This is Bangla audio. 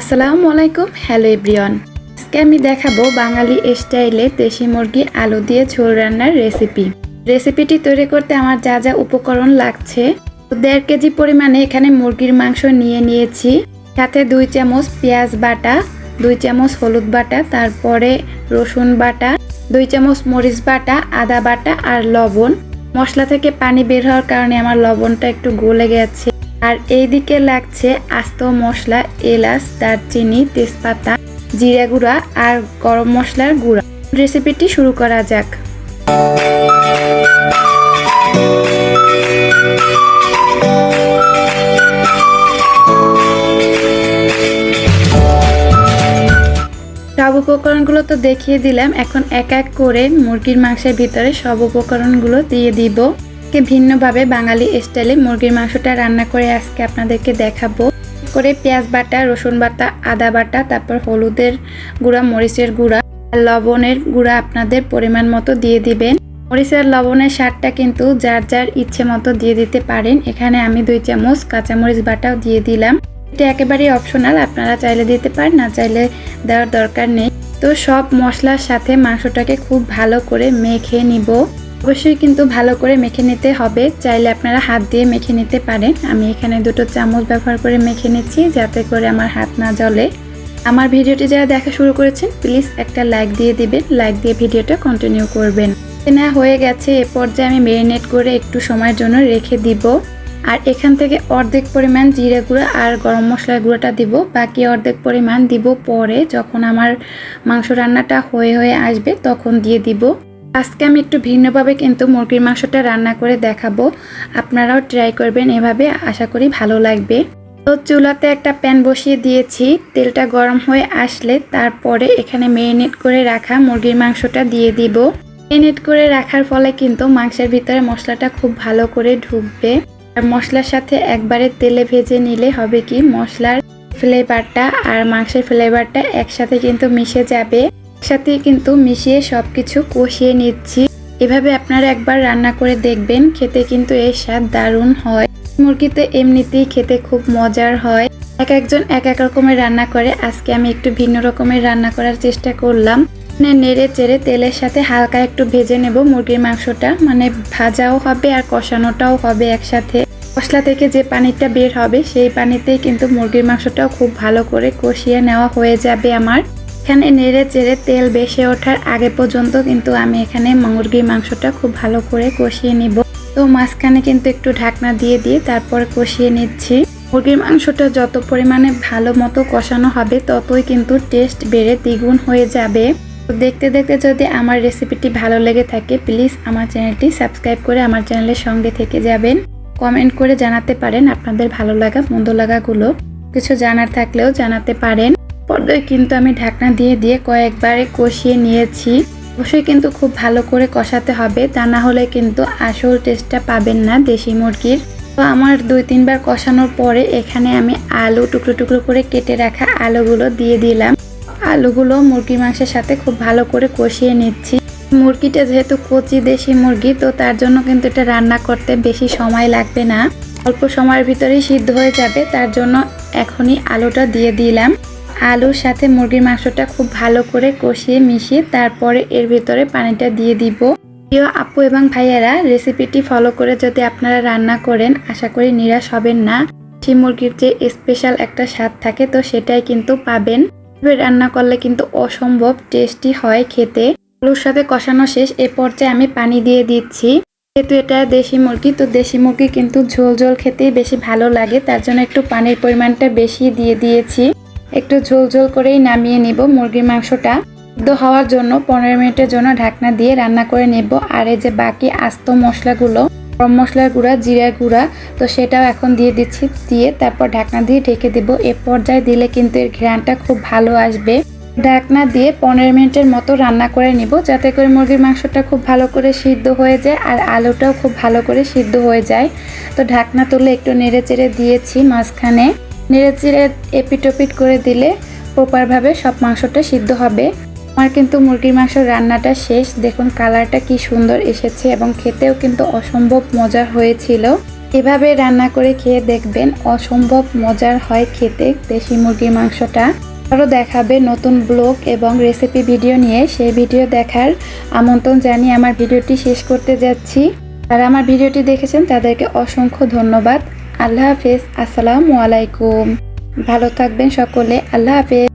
আসসালামু আলাইকুম, হ্যালো এভরিওয়ান। আজকে আমি দেখাবো বাঙালি স্টাইলে দেশি মুরগি, আলু দিয়ে ঝোল রান্নার রেসিপি। রেসিপিটি তৈরি করতে আমার যা যা উপকরণ লাগছে দেড় কেজি পরিমাণে এখানে মুরগির মাংস নিয়ে নিয়েছি। সাথে দুই চামচ পেঁয়াজ বাটা, দুই চামচ হলুদ বাটা, তারপরে রসুন বাটা, দুই চামচ মরিচ বাটা, আদা বাটা আর লবণ। মশলা থেকে পানি বের হওয়ার কারণে আমার লবণটা একটু গলে গেছে। আর এইদিকে লাগছে আস্ত মশলা, এলাচ, দারচিনি, তেজপাতা, জিরা গুঁড়া আর গরম মশলার গুঁড়া। রেসিপিটি শুরু করা যাক। সব উপকরণগুলো তো দেখিয়ে দিলাম। এখন এক এক করে মুরগির মাংসের ভিতরে সব উপকরণগুলো দিয়ে দিব। আজকে ভিন্নভাবে বাঙালি স্টাইলে মুরগির মাংসটা রান্না করে আজকে আপনাদেরকে দেখাবো। করে পেঁয়াজ বাটা, রসুন বাটা, আদা বাটা, তারপর হলুদের গুঁড়া, মরিচের গুঁড়া, আর লবণের গুঁড়া আপনাদের পরিমাণ মতো দিয়ে দিবেন। মরিচের লবণের স্বাদটা কিন্তু যার যার ইচ্ছে মতো দিয়ে দিতে পারেন। এখানে আমি দুই চামচ কাঁচামরিচ বাটাও দিয়ে দিলাম। এটা একেবারেই অপশনাল, আপনারা চাইলে দিতে পারেন, না চাইলে দেওয়ার দরকার নেই। তো সব মশলার সাথে মাংসটাকে খুব ভালো করে মেখে নিব। অবশ্যই কিন্তু ভালো করে মেখে নিতে হবে। চাইলে আপনারা হাত দিয়ে মেখে নিতে পারেন। আমি এখানে দুটো চামচ ব্যবহার করে মেখে নিচ্ছি যাতে করে আমার হাত না জ্বলে। আমার ভিডিওটি যারা দেখা শুরু করেছেন, প্লিজ একটা লাইক দিয়ে দিবেন। লাইক দিয়ে ভিডিওটা কন্টিনিউ করবেন। না হয়ে গেছে, এ পর্যায়ে আমি মেরিনেট করে একটু সময়ের জন্য রেখে দিব। আর এখান থেকে অর্ধেক পরিমাণ জিরে গুঁড়া আর গরম মশলার গুঁড়োটা দিব। বাকি অর্ধেক পরিমাণ দিব পরে যখন আমার মাংস রান্নাটা হয়ে হয়ে আসবে তখন দিয়ে দিব। আজকে আমি একটু ভিন্নভাবে কিন্তু মুরগির মাংসটা রান্না করে দেখাবো। আপনারাও ট্রাই করবেন এভাবে, আশা করি ভালো লাগবে। তো চুলাতে একটা প্যান বসিয়ে দিয়েছি। তেলটা গরম হয়ে আসলে তারপরে এখানে মেরিনেট করে রাখা মুরগির মাংসটা দিয়ে দিব। মেরিনেট করে রাখার ফলে কিন্তু মাংসের ভিতরে মশলাটা খুব ভালো করে ঢুকবে। আর মশলার সাথে একবারে তেলে ভেজে নিলে হবে কি? মশলার ফ্লেভারটা আর মাংসের ফ্লেভারটা একসাথে কিন্তু মিশে যাবে। একসাথে কিন্তু মিশিয়ে সবকিছু কষিয়ে নিচ্ছি। এভাবে আপনারা একবার রান্না করে দেখবেন, খেতে কিন্তু এর স্বাদ দারুণ হয়। মুরগিতে এমনিতেই খেতে খুব মজার হয়। এক একজন এক এক রকমের রান্না করে। আজকে আমি একটু ভিন্ন রকমের রান্না করার চেষ্টা করলাম। মানে নেড়ে চেড়ে তেলের সাথে হালকা একটু ভেজে নেব মুরগির মাংসটা। মানে ভাজাও হবে আর কষানোটাও হবে একসাথে। মশলা থেকে যে পানিটা বের হবে, সেই পানিতেই কিন্তু মুরগির মাংসটাও খুব ভালো করে কষিয়ে নেওয়া হয়ে যাবে আমার। এখানে নেড়ে চেড়ে তেল বেসে ওঠার আগে পর্যন্ত কিন্তু আমি এখানে মুরগির মাংসটা খুব ভালো করে কষিয়ে নিব। তো মাঝখানে কিন্তু একটু ঢাকনা দিয়ে দিয়ে তারপর কষিয়ে নিচ্ছি। মুরগির মাংসটা যত পরিমাণে ভালো মতো কষানো হবে, ততই কিন্তু টেস্ট বেড়ে দ্বিগুণ হয়ে যাবে। দেখতে দেখতে যদি আমার রেসিপিটি ভালো লেগে থাকে প্লিজ আমার চ্যানেলটি সাবস্ক্রাইব করে আমার চ্যানেলের সঙ্গে থেকে যাবেন। কমেন্ট করে জানাতে পারেন আপনাদের ভালো লাগা, মন্দ লাগাগুলো। কিছু জানার থাকলেও জানাতে পারেন। পর্দায় কিন্তু আমি ঢাকনা দিয়ে দিয়ে কয়েকবারে কষিয়ে নিয়েছি। অবশ্যই কিন্তু খুব ভালো করে কষাতে হবে, তা না হলে কিন্তু আসল টেস্টটা পাবেন না দেশি মুরগির। তো আমার দুই, তিনবার কষানোর পরে এখানে আমি আলু টুকরো টুকরো করে কেটে রাখা আলুগুলো দিয়ে দিলাম। আলুগুলো মুরগির মাংসের সাথে খুব ভালো করে কষিয়ে নিচ্ছি। মুরগিটা যেহেতু কচি দেশি মুরগি, তো তার জন্য কিন্তু এটা রান্না করতে বেশি সময় লাগবে না। অল্প সময়ের ভিতরেই সিদ্ধ হয়ে যাবে, তার জন্য এখনই আলুটা দিয়ে দিলাম। আলুর সাথে মুরগির মাংসটা খুব ভালো করে কষিয়ে মিশিয়ে তারপরে এর ভিতরে পানিটা দিয়ে দিব। প্রিয় আপু এবং ভাইয়েরা, রেসিপিটি ফলো করে যদি আপনারা রান্না করেন, আশা করি নিরাশ হবেন না। দেশি মুরগির যে স্পেশাল একটা স্বাদ থাকে, তো সেটাই কিন্তু পাবেন। রান্না করলে কিন্তু অসম্ভব টেস্টি হয় খেতে। আলুর সাথে কষানো শেষ, এ পর্যায়ে আমি পানি দিয়ে দিচ্ছি। যেহেতু এটা দেশি মুরগি, তো দেশি মুরগি কিন্তু ঝোল ঝোল খেতেই বেশি ভালো লাগে, তার জন্য একটু পানির পরিমাণটা বেশি দিয়ে দিয়েছি। একটু ঝোল ঝোল করেই নামিয়ে নিব মুরগির মাংসটা। সিদ্ধ হওয়ার জন্য পনেরো মিনিটের জন্য ঢাকনা দিয়ে রান্না করে নেব। আর এই যে বাকি আস্ত মশলাগুলো, গরম মশলার গুঁড়া জিরা গুঁড়া, তো সেটাও এখন দিয়ে দিচ্ছি। দিয়ে তারপর ঢাকনা দিয়ে ঢেকে দেবো। এ পর্যায়ে দিলে কিন্তু এর ঘ্রাণটা খুব ভালো আসবে। ঢাকনা দিয়ে পনেরো মিনিটের মতো রান্না করে নিব, যাতে করে মুরগির মাংসটা খুব ভালো করে সিদ্ধ হয়ে যায় আর আলুটাও খুব ভালো করে সিদ্ধ হয়ে যায়। তো ঢাকনা তুলে একটু নেড়ে চেড়ে দিয়েছি মাঝখানে। নেড়ে চেড়ে এপিটোপিট করে দিলে প্রপারভাবে সব মাংসটা সিদ্ধ হবে। আমার কিন্তু মুরগির মাংস রান্নাটা শেষ। দেখুন কালারটা কি সুন্দর এসেছে এবং খেতেও কিন্তু অসম্ভব মজার হয়েছিল। এভাবে রান্না করে খেয়ে দেখবেন অসম্ভব মজার হয় খেতে দেশি মুরগির মাংসটা। আরও দেখাবে নতুন ব্লগ এবং রেসিপি ভিডিও নিয়ে। সেই ভিডিও দেখার আমন্ত্রণ জানিয়ে আমার ভিডিওটি শেষ করতে যাচ্ছি। আর আমার ভিডিওটি দেখেছেন তাদেরকে অসংখ্য ধন্যবাদ। আল্লাহ হাফেজ আসসালামু আলাইকুম। ভালো থাকবেন সকলে আল্লাহ হাফেজ।